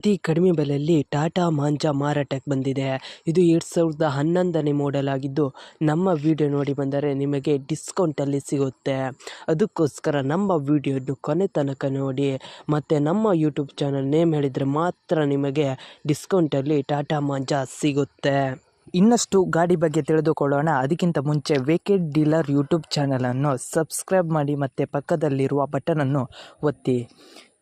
ಅತಿ ಕಡಿಮೆ ಬೆಲೆಯಲ್ಲಿ ಟಾಟಾ ಮಾಂಜ ಮಾರಾಟಕ್ಕೆ ಬಂದಿದೆ. ಇದು ಎರಡು ಸಾವಿರದ ಹನ್ನೊಂದನೇ ಮಾಡೆಲ್ ಆಗಿದ್ದು, ನಮ್ಮ ವಿಡಿಯೋ ನೋಡಿ ಬಂದರೆ ನಿಮಗೆ ಡಿಸ್ಕೌಂಟಲ್ಲಿ ಸಿಗುತ್ತೆ. ಅದಕ್ಕೋಸ್ಕರ ನಮ್ಮ ವಿಡಿಯೋನು ಕೊನೆ ತನಕ ನೋಡಿ. ಮತ್ತು ನಮ್ಮ ಯೂಟ್ಯೂಬ್ ಚಾನಲ್ ನೇಮ್ ಹೇಳಿದರೆ ಮಾತ್ರ ನಿಮಗೆ ಡಿಸ್ಕೌಂಟಲ್ಲಿ ಟಾಟಾ ಮಾಂಜ ಸಿಗುತ್ತೆ. ಇನ್ನಷ್ಟು ಗಾಡಿ ಬಗ್ಗೆ ತಿಳಿದುಕೊಳ್ಳೋಣ. ಅದಕ್ಕಿಂತ ಮುಂಚೆ ವೇಕೆಡ್ ಡೀಲರ್ ಯೂಟ್ಯೂಬ್ ಚಾನಲನ್ನು ಸಬ್ಸ್ಕ್ರೈಬ್ ಮಾಡಿ ಮತ್ತು ಪಕ್ಕದಲ್ಲಿರುವ ಬಟನನ್ನು ಒತ್ತಿ.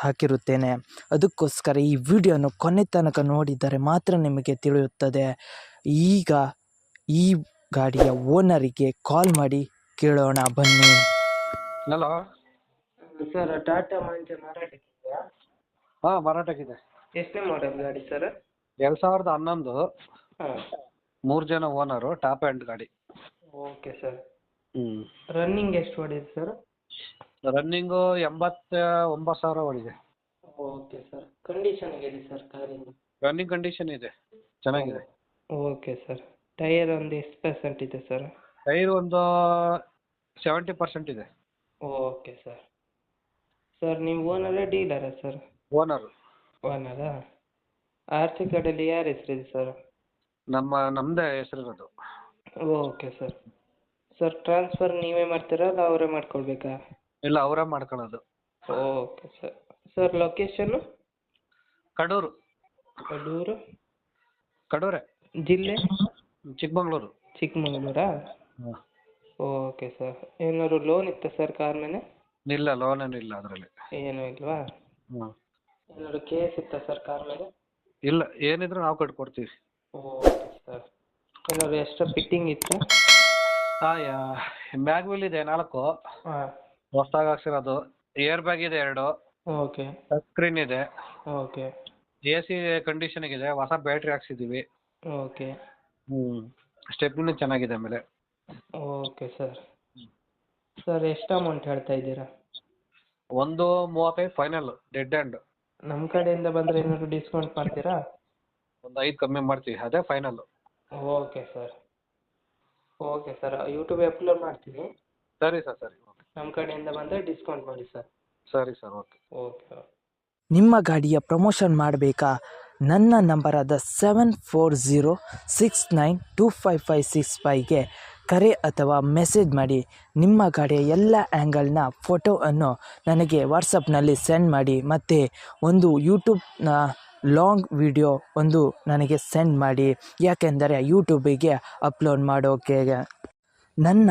ಹಾಕಿರುತ್ತೇನೆ. ಅದಕ್ಕೋಸ್ಕರ ಈ ವಿಡಿಯೋನ ಕೊನೆ ತನಕ ನೋಡಿದರೆ ಮಾತ್ರ ನಿಮಗೆ ತಿಳಿಯುತ್ತದೆ. ಈಗ ಈ ಗಾಡಿಯ ಓನರಿಗೆ ಕಾಲ್ ಮಾಡಿ ಕೇಳೋಣ ಬನ್ನಿ. ಹಲೋ ಸರ್ ಟಾಟಾ ಮಾಂಜ ಮಾರಾಟಕ್ಕಿದೆಯಾ ಹಾಂ ಮಾರಾಟಕ್ಕಿದೆ ಎಷ್ಟನೇ ಮಾಡೆಲ್ ಗಾಡಿ ಸರ್ ಎರಡು ಸಾವಿರದ ಹನ್ನೊಂದು. ಹಾಂ. ಮೂರು ಜನ ಓನರು ಟಾಪ್ ಆ್ಯಂಡ್ ಗಾಡಿ. ಓಕೆ ಸರ್ ಹ್ಞೂ ರನ್ನಿಂಗ್ ಎಷ್ಟು ಹೊಡೆಯುತ್ತೆ ಸರ್ ರನ್ನಿಂಗು ಎಂಬತ್ತ ಒಂಬತ್ತು ಸಾವಿರ ಒಳಗೆ ಓಕೆ ಸರ್. ಕಂಡೀಷನ್ ಇದೆ ಸರ್ ಕಾರಿಂದು ರನ್ನಿಂಗ್ ಕಂಡೀಷನ್ ಇದೆ. ಚೆನ್ನಾಗಿದೆ. Okay sir. ಟೈರ್ ಒಂದು ಎಷ್ಟು ಪರ್ಸೆಂಟ್ ಇದೆ ಸರ್? ಟೈರ್ ಒಂದು ಸೆವೆಂಟಿ ಪರ್ಸೆಂಟ್ ಇದೆ. Okay sir. ಸರ್ ನೀವು ಓನರೇ ಡೀಲರಾ ಸರ್? ಓನರ್ ಓನರಾ ಆರ್ ಸಿ ಕಾರ್ಡಲ್ಲಿ ಯಾರ ಹೆಸರಿದೆ ಸರ್? ನಮ್ಮ ನಮ್ಮದೇ ಹೆಸರಿರೋದು. Okay sir. ಸರ್ ಟ್ರಾನ್ಸ್ಫರ್ ನೀವೇ ಮಾಡ್ತೀರಾ ಅಲ್ಲ ಅವರೇ ಮಾಡ್ಕೊಳ್ಬೇಕಾ? ಇಲ್ಲ ಅವರೇ ಮಾಡ್ಕೊಳ್ಳೋದು. Okay sir. Sir location Kadur. Kadur. ಕಡೂರೇ. ಜಿಲ್ಲೆ? ಚಿಕ್ಕಮಂಗ್ಳೂರು. ಚಿಕ್ಕಮಗಳೂರಾ? ಹಾಂ. Okay sir. ಏನಾದ್ರು ಲೋನ್ ಇತ್ತಾ ಸರ್ ಕಾರ್ ಮೇಲೆ? ಇಲ್ಲ ಲೋನ್ ಏನು ಇಲ್ಲ ಅದರಲ್ಲಿ. ಏನೂ ಇಲ್ವಾ? ಹಾಂ. ಏನಾದ್ರು ಕೇಸ್ ಇತ್ತಾ ಸರ್ ಕಾರ್ ಮೇಲೆ? ಇಲ್ಲ ಏನಿದ್ರು ನಾವು ಕಟ್ಕೊಡ್ತೀವಿ. Okay sir. ಏನಾದ್ರು ಎಕ್ಸ್ಟ್ರಾ ಫಿಟ್ಟಿಂಗ್ ಇತ್ತು? ಹಾಂ ಯಾ ಬ್ಯಾಗ್ ಇದೆ ನಾಲ್ಕು. ಹಾಂ. ಹೊಸ್ದಾಗಿ ಹಾಕ್ಸಿರೋದು. ಏರ್ ಬ್ಯಾಗ್ ಇದೆ ಎರಡು. ಓಕೆ. ಟಚ್ ಸ್ಕ್ರೀನ್ ಇದೆ. ಓಕೆ. ಎ ಸಿ ಇದೆ ಹೊಸ ಬ್ಯಾಟ್ರಿ ಹಾಕ್ಸಿದೀವಿ. ಓಕೆ. ಹ್ಞೂ ಸ್ಟೆಪ್ನಿನೂ ಚೆನ್ನಾಗಿದೆ ಆಮೇಲೆ. Okay sir. ಸರ್ ಎಷ್ಟು ಅಮೌಂಟ್ ಹೇಳ್ತಾ ಇದ್ದೀರಾ? ಒಂದು ಮೂವತ್ತೈದು ಫೈನಲ್ ಡೆಡ್ ಹ್ಯಾಂಡ್ ನಮ್ಮ ಕಡೆಯಿಂದ ಬಂದರೆ ಏನಾದರೂ ಡಿಸ್ಕೌಂಟ್ ಮಾಡ್ತೀರಾ? ಒಂದು ಐದು ಕಮ್ಮಿ ಮಾಡ್ತೀವಿ. ಅದೇ final okay sir. Okay sir. YouTube upload ಮಾಡ್ತೀನಿ. ಸರಿ ಸರ್ ಸರಿ. ಓಕೆ. ನಮ್ಮ ಕಡೆಯಿಂದ ಬಂದರೆ ಡಿಸ್ಕೌಂಟ್ ಮಾಡಿ ಸರ್. ಸರಿ ಸರ್ ಓಕೆ. ಓಕೆ ನಿಮ್ಮ ಗಾಡಿಯ ಪ್ರಮೋಷನ್ ಮಾಡಬೇಕಾ? ನನ್ನ ನಂಬರಾದ seven four zero six nine two five five six ಫೈವ್ಗೆ ಕರೆ ಅಥವಾ ಮೆಸೇಜ್ ಮಾಡಿ. ನಿಮ್ಮ ಗಾಡಿಯ ಎಲ್ಲ ಆ್ಯಂಗಲ್ನ ಫೋಟೋವನ್ನು ನನಗೆ ವಾಟ್ಸಪ್ನಲ್ಲಿ ಸೆಂಡ್ ಮಾಡಿ. ಮತ್ತು ಒಂದು ಯೂಟ್ಯೂಬ್ನ ಲಾಂಗ್ ವಿಡಿಯೋ ಒಂದು ನನಗೆ ಸೆಂಡ್ ಮಾಡಿ. ಯಾಕೆಂದರೆ ಯೂಟ್ಯೂಬಿಗೆ ಅಪ್ಲೋಡ್ ಮಾಡೋಕೆ ನನ್ನ